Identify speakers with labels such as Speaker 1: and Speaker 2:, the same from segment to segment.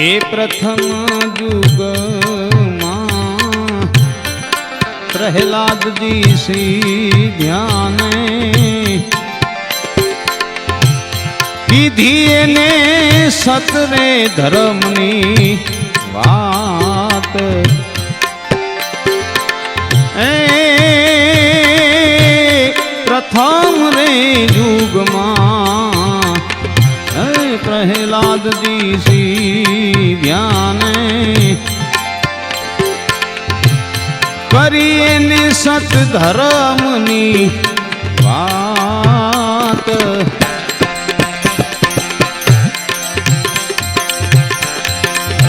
Speaker 1: એ પ્રથમ યુગમાં પ્રહલાદજી શ્રી ધ્યાને કીધી એને સતરે ધર્મની વાત એ પ્રથમ રે યુગમાં હે પ્રહલાદજી શ્રી કરીએ ને સત ધર્મની વાત.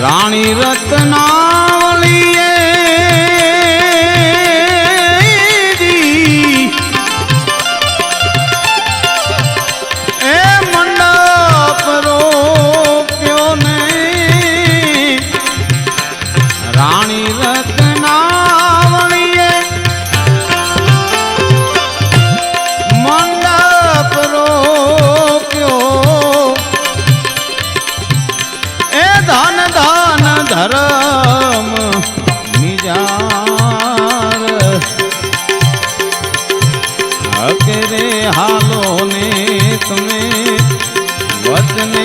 Speaker 1: રાણી રત્નાવલીએ ધર્મ નિજાર અકેરે હાલો ને તમે વચને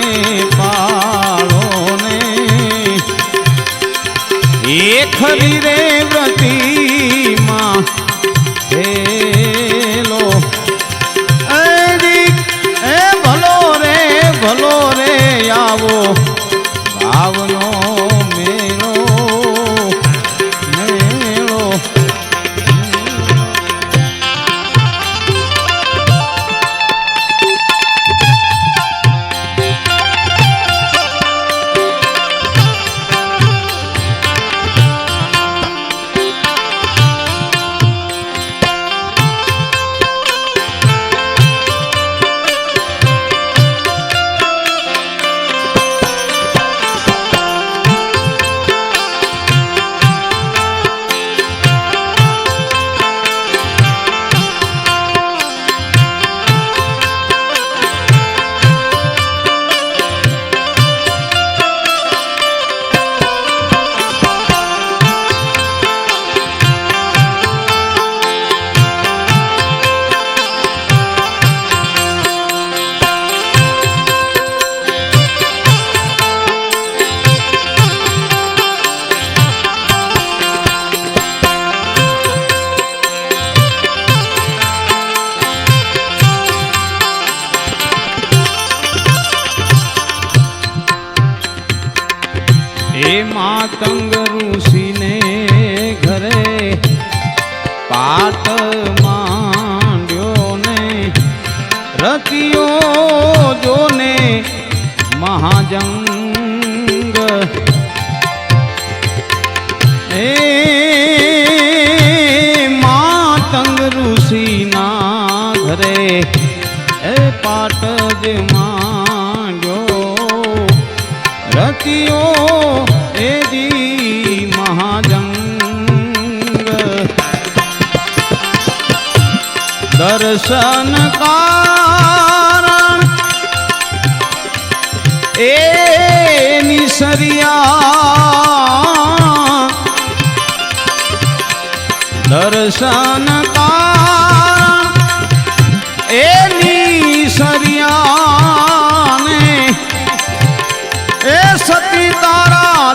Speaker 1: પાળો ને એ ખરી રે વ્રતિમાં હેલો એ ભલો રે ભલો રે આવો ભાવનો એ માતંગ ઋષિને ઘરે પાત માંડ્યો ને જોને મહાજંગ. એ માતંગ ઋષિના ઘરે એ પાટ જ મહાજંગ દર્શન કારણ એ નિસરિયા દર્શન કારણ એ નિસરિયાને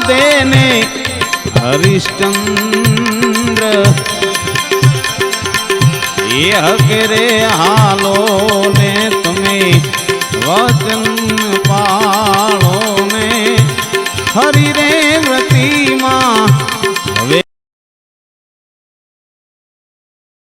Speaker 1: દેને હરિશ્ચંદ્ર એ હકરે હાલો ને તમે વચન